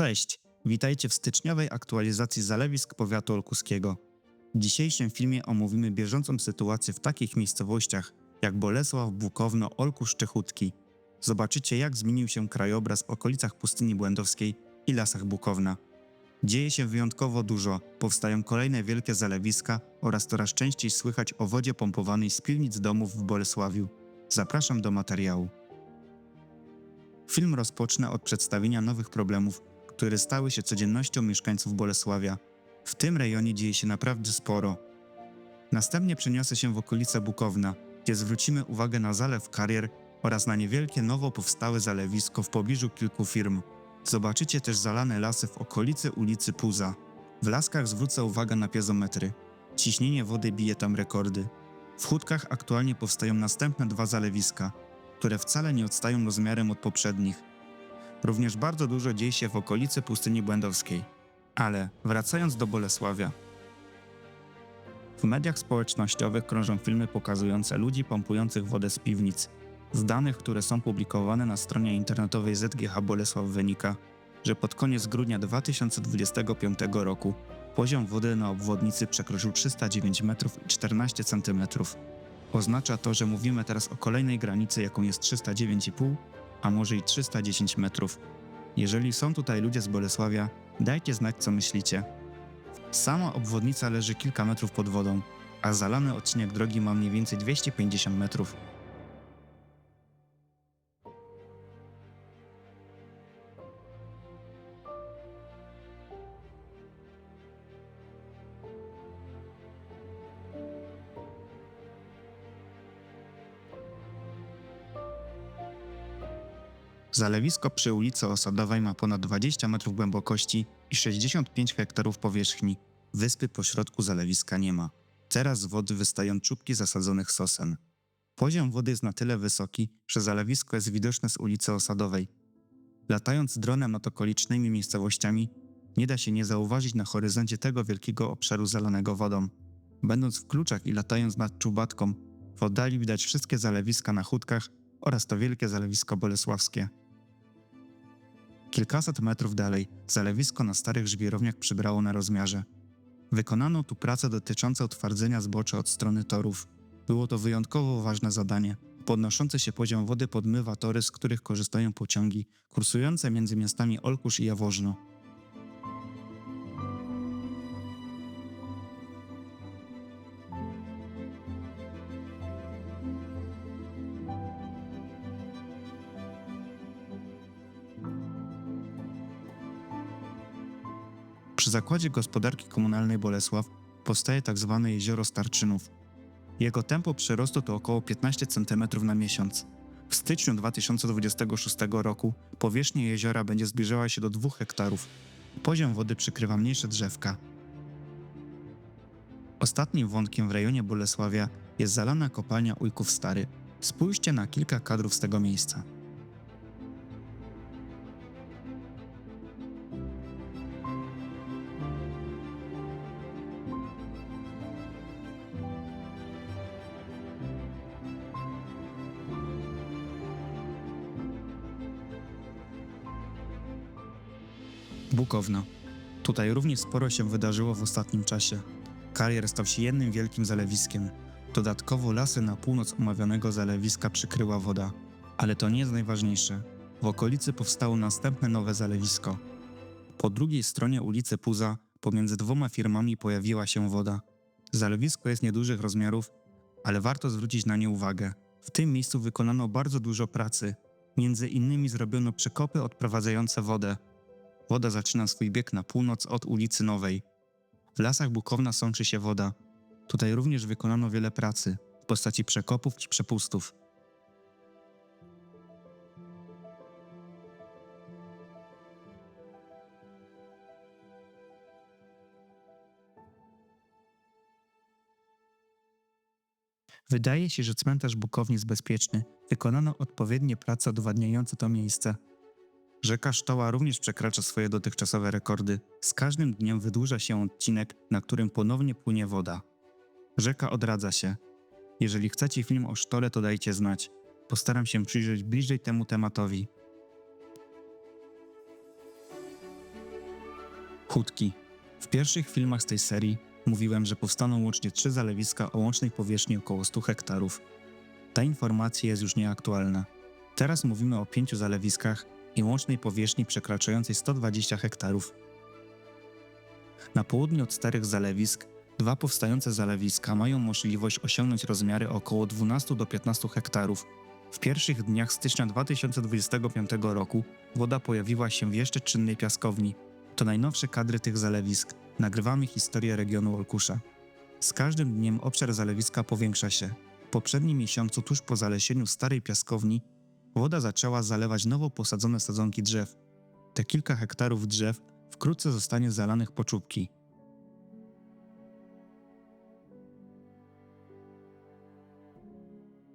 Cześć, witajcie w styczniowej aktualizacji zalewisk powiatu olkuskiego. W dzisiejszym filmie omówimy bieżącą sytuację w takich miejscowościach jak Bolesław, Bukowno, Olkusz czy Chutki. Zobaczycie jak zmienił się krajobraz w okolicach pustyni błędowskiej i lasach Bukowna. Dzieje się wyjątkowo dużo, powstają kolejne wielkie zalewiska oraz coraz częściej słychać o wodzie pompowanej z piwnic domów w Bolesławiu. Zapraszam do materiału. Film rozpocznę od przedstawienia nowych problemów, które stały się codziennością mieszkańców Bolesławia. W tym rejonie dzieje się naprawdę sporo. Następnie przeniosę się w okolice Bukowna, gdzie zwrócimy uwagę na zalew karier oraz na niewielkie nowo powstałe zalewisko w pobliżu kilku firm. Zobaczycie też zalane lasy w okolicy ulicy Puza. W laskach zwrócę uwagę na piezometry. Ciśnienie wody bije tam rekordy. W Chudkach aktualnie powstają następne dwa zalewiska, które wcale nie odstają rozmiarem od poprzednich. Również bardzo dużo dzieje się w okolicy pustyni błędowskiej. Ale wracając do Bolesławia. W mediach społecznościowych krążą filmy pokazujące ludzi pompujących wodę z piwnic. Z danych, które są publikowane na stronie internetowej ZGH Bolesław wynika, że pod koniec grudnia 2025 roku poziom wody na obwodnicy przekroczył 309 metrów i 14 centymetrów. Oznacza to, że mówimy teraz o kolejnej granicy, jaką jest 309,5, a może i 310 metrów. Jeżeli są tutaj ludzie z Bolesławia, dajcie znać, co myślicie. Sama obwodnica leży kilka metrów pod wodą, a zalany odcinek drogi ma mniej więcej 250 metrów. Zalewisko przy ulicy Osadowej ma ponad 20 metrów głębokości i 65 hektarów powierzchni. Wyspy pośrodku zalewiska nie ma. Teraz z wody wystają czubki zasadzonych sosen. Poziom wody jest na tyle wysoki, że zalewisko jest widoczne z ulicy Osadowej. Latając dronem nad okolicznymi miejscowościami, nie da się nie zauważyć na horyzoncie tego wielkiego obszaru zalanego wodą. Będąc w kluczach i latając nad Czubatką, w oddali widać wszystkie zalewiska na Chudkach oraz to wielkie zalewisko bolesławskie. Kilkaset metrów dalej zalewisko na starych żwirowniach przybrało na rozmiarze. Wykonano tu pracę dotyczące utwardzenia zbocza od strony torów. Było to wyjątkowo ważne zadanie. Podnoszący się poziom wody podmywa tory, z których korzystają pociągi kursujące między miastami Olkusz i Jaworzno. Przy zakładzie gospodarki komunalnej Bolesław powstaje tzw. jezioro Starczynów. Jego tempo przyrostu to około 15 cm na miesiąc. W styczniu 2026 roku powierzchnia jeziora będzie zbliżała się do 2 hektarów. Poziom wody przykrywa mniejsze drzewka. Ostatnim wątkiem w rejonie Bolesławia jest zalana kopalnia Ujków Stary. Spójrzcie na kilka kadrów z tego miejsca. Bukowno. Tutaj również sporo się wydarzyło w ostatnim czasie. Karier stał się jednym wielkim zalewiskiem. Dodatkowo lasy na północ omawianego zalewiska przykryła woda. Ale to nie jest najważniejsze. W okolicy powstało następne nowe zalewisko. Po drugiej stronie ulicy Puza, pomiędzy dwoma firmami pojawiła się woda. Zalewisko jest niedużych rozmiarów, ale warto zwrócić na nie uwagę. W tym miejscu wykonano bardzo dużo pracy. Między innymi zrobiono przekopy odprowadzające wodę, Woda zaczyna swój bieg na północ od ulicy Nowej. W lasach Bukowna sączy się woda. Tutaj również wykonano wiele pracy w postaci przekopów i przepustów. Wydaje się, że cmentarz Bukowni jest bezpieczny. Wykonano odpowiednie prace odwadniające to miejsce. Rzeka Sztoła również przekracza swoje dotychczasowe rekordy. Z każdym dniem wydłuża się odcinek, na którym ponownie płynie woda. Rzeka odradza się. Jeżeli chcecie film o Sztole, to dajcie znać. Postaram się przyjrzeć bliżej temu tematowi. Chódki. W pierwszych filmach z tej serii mówiłem, że powstaną łącznie trzy zalewiska o łącznej powierzchni około 100 hektarów. Ta informacja jest już nieaktualna. Teraz mówimy o pięciu zalewiskach i łącznej powierzchni przekraczającej 120 hektarów. Na południe od starych zalewisk dwa powstające zalewiska mają możliwość osiągnąć rozmiary około 12 do 15 hektarów. W pierwszych dniach stycznia 2025 roku woda pojawiła się w jeszcze czynnej piaskowni. To najnowsze kadry tych zalewisk. Nagrywamy historię regionu Olkusza. Z każdym dniem obszar zalewiska powiększa się. W poprzednim miesiącu, tuż po zalesieniu starej piaskowni, woda zaczęła zalewać nowo posadzone sadzonki drzew. Te kilka hektarów drzew wkrótce zostanie zalanych po czubki.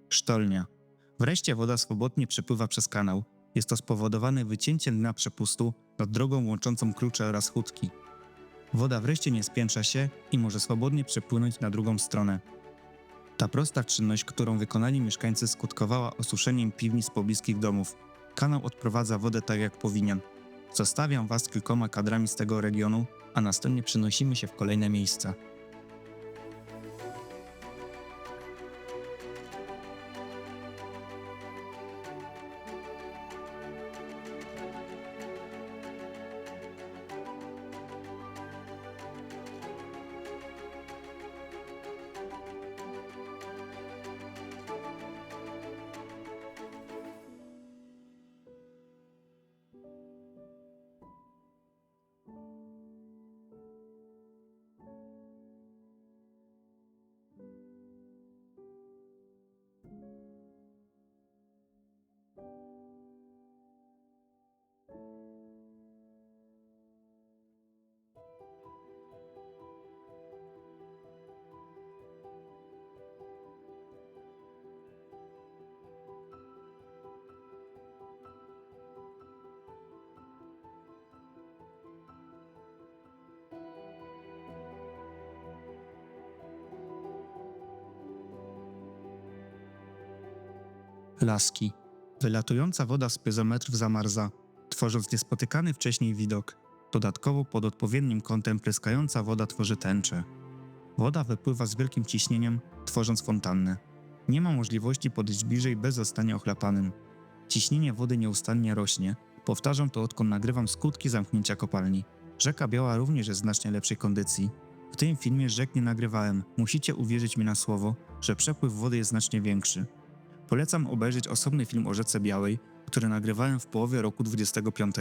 Sztolnia. Wreszcie woda swobodnie przepływa przez kanał. Jest to spowodowane wycięciem dna przepustu nad drogą łączącą klucze oraz chódki. Woda wreszcie nie spiętrza się i może swobodnie przepłynąć na drugą stronę. Ta prosta czynność, którą wykonali mieszkańcy, skutkowała osuszeniem piwnic pobliskich domów. Kanał odprowadza wodę tak jak powinien. Zostawiam Was kilkoma kadrami z tego regionu, a następnie przenosimy się w kolejne miejsca. Laski. Wylatująca woda z piezometrów zamarza, tworząc niespotykany wcześniej widok. Dodatkowo pod odpowiednim kątem pryskająca woda tworzy tęczę. Woda wypływa z wielkim ciśnieniem, tworząc fontannę. Nie ma możliwości podejść bliżej bez zostania ochlapanym. Ciśnienie wody nieustannie rośnie. Powtarzam to odkąd nagrywam skutki zamknięcia kopalni. Rzeka Biała również jest w znacznie lepszej kondycji. W tym filmie rzek nie nagrywałem. Musicie uwierzyć mi na słowo, że przepływ wody jest znacznie większy. Polecam obejrzeć osobny film o rzece Białej, który nagrywałem w połowie roku 25.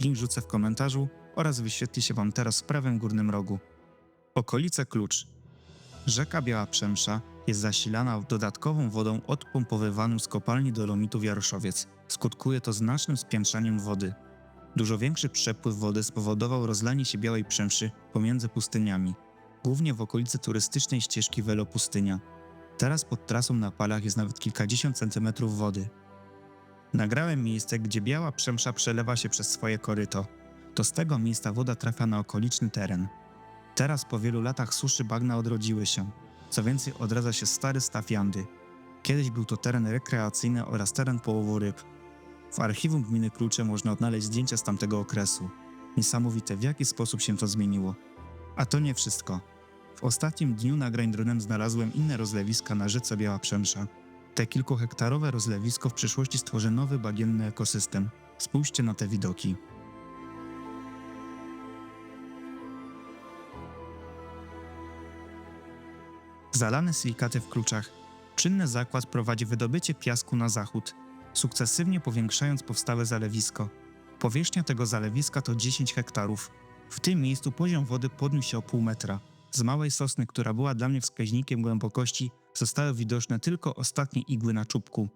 Link rzucę w komentarzu oraz wyświetli się Wam teraz w prawym górnym rogu. Okolice Klucz. Rzeka Biała Przemsza jest zasilana dodatkową wodą odpompowywaną z kopalni dolomitu Jaroszowiec. Skutkuje to znacznym spiętrzaniem wody. Dużo większy przepływ wody spowodował rozlanie się Białej Przemszy pomiędzy pustyniami, głównie w okolicy turystycznej ścieżki Welo Pustynia. Teraz pod trasą na palach jest nawet kilkadziesiąt centymetrów wody. Nagrałem miejsce, gdzie biała przemsza przelewa się przez swoje koryto. To z tego miejsca woda trafia na okoliczny teren. Teraz po wielu latach suszy bagna odrodziły się. Co więcej, odradza się stary staw Jandy. Kiedyś był to teren rekreacyjny oraz teren połowu ryb. W archiwum gminy Klucze można odnaleźć zdjęcia z tamtego okresu. Niesamowite, w jaki sposób się to zmieniło. A to nie wszystko. W ostatnim dniu nagrań dronem znalazłem inne rozlewiska na rzece Biała Przemsza. Te kilkuhektarowe rozlewisko w przyszłości stworzy nowy bagienny ekosystem. Spójrzcie na te widoki. Zalane silikaty w kluczach. Czynny zakład prowadzi wydobycie piasku na zachód, sukcesywnie powiększając powstałe zalewisko. Powierzchnia tego zalewiska to 10 hektarów. W tym miejscu poziom wody podniósł się o pół metra. Z małej sosny, która była dla mnie wskaźnikiem głębokości, zostały widoczne tylko ostatnie igły na czubku.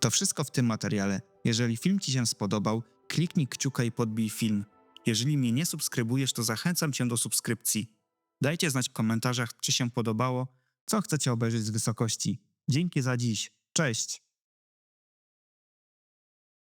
To wszystko w tym materiale. Jeżeli film Ci się spodobał, kliknij kciuka i podbij film. Jeżeli mnie nie subskrybujesz, to zachęcam Cię do subskrypcji. Dajcie znać w komentarzach, czy się podobało, co chcecie obejrzeć z wysokości. Dzięki za dziś. Cześć!